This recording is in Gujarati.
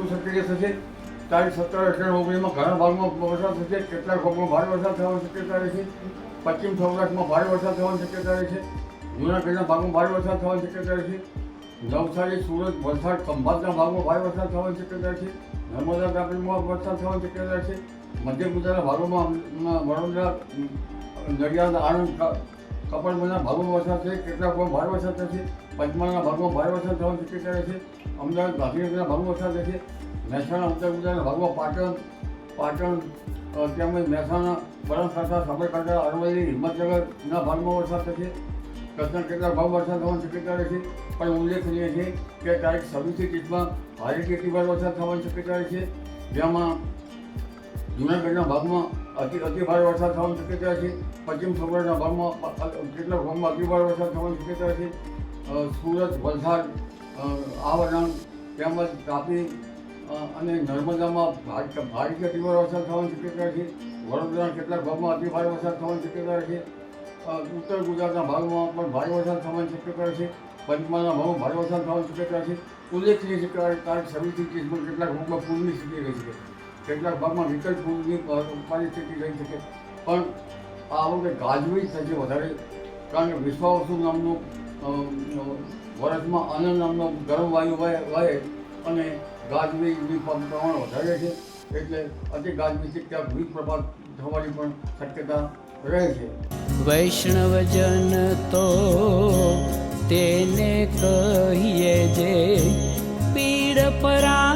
두 젓가락 소지 તારીખ સત્તર અઢાર ઓગણીસમાં ઘણા ભાગમાં વરસાદ થશે. કેટલાક ભાગમાં ભારે વરસાદ થવાની શક્યતા રહેશે પશ્ચિમ સૌરાષ્ટ્રમાં ભારે વરસાદ થવાની શક્યતા રહેશે જૂનાગઢના ભાગમાં ભારે વરસાદ થવાની શક્યતા રહેશે નવસારી, સુરત, વલસાડ, ખંભાતના ભાગમાં ભારે વરસાદ થવાની શક્યતા છે. નર્મદા તાપીમાં વરસાદ થવાની શક્યતા છે. મધ્ય ગુજરાતના ભાગોમાં વડોદરા નડિયાદ, આણંદ, ક- કપડવંજના ભાગોમાં વરસાદ છે કેટલાક ભાગમાં ભારે વરસાદ થશે. પંચમહાલના ભાગમાં ભારે વરસાદ થવાની શક્યતા રહેશે અમદાવાદ, ગાંધીનગરના ભાગમાં વરસાદ થશે. મહેસાણા ઉત્તર ગુજરાત ભાગમાં પાટણ પાટણ તેમજ મહેસાણા બનાસકાંઠા સાબરકાંઠા, અરવલ્લી હિંમતનગરના ભાગમાં વરસાદ થશે. કચ્છના કેટલાક ભાવ વરસાદ થવાની શક્યતા રહેશે પણ ઉલ્લેખનીય છે કે તારીખ છવ્વીસથી ત્રીસમાં ભારેથી અતિભારે વરસાદ થવાની શક્યતા રહે છે. જેમાં જૂનાગઢના ભાગમાં અતિ અતિ ભારે વરસાદ થવાની શક્યતા છે. પશ્ચિમ સૌરાષ્ટ્રના ભાગમાં કેટલાક ભાગમાં અતિ ભારે વરસાદ થવાની શક્યતા છે. સુરત, વલસાડ આવરણ તેમજ તાપી અને નર્મદામાં ભારે ભારેથી અતિ ભારે વરસાદ થવાની શક્યતા છે. વડોદરાના કેટલાક ભાગમાં અતિ ભારે વરસાદ થવાની શક્યતા છે. ઉત્તર ગુજરાતના ભાગમાં પણ ભારે વરસાદ થવાની શક્યતા છે. પંચમહાલના ભાગમાં ભારે વરસાદ થવાની શક્યતા છે. ઉલ્લેખનીય છે કે તારીખ છવ્વીસથી કેટલાક ભાગમાં પૂરની સ્થિતિ રહી શકે કેટલાક ભાગમાં વિકલ્પ પૂરની પરિસ્થિતિ રહી શકે પણ આ વખતે ગાજવીજ થશે વધારે કારણ કે વિશ્વાવસુ નામનું અ, આનંદ નામનો ગરમ વાયુ વહે વહે અને ગાજવીજની પ્રમાણ વધારે છે, એટલે અતિ ગાજવીથી ક્યાંક વીજ પ્રભાવ થવાની પણ શક્યતા રહે છે. વૈષ્ણવજન તો તેને કહીએ જે પીડ પરા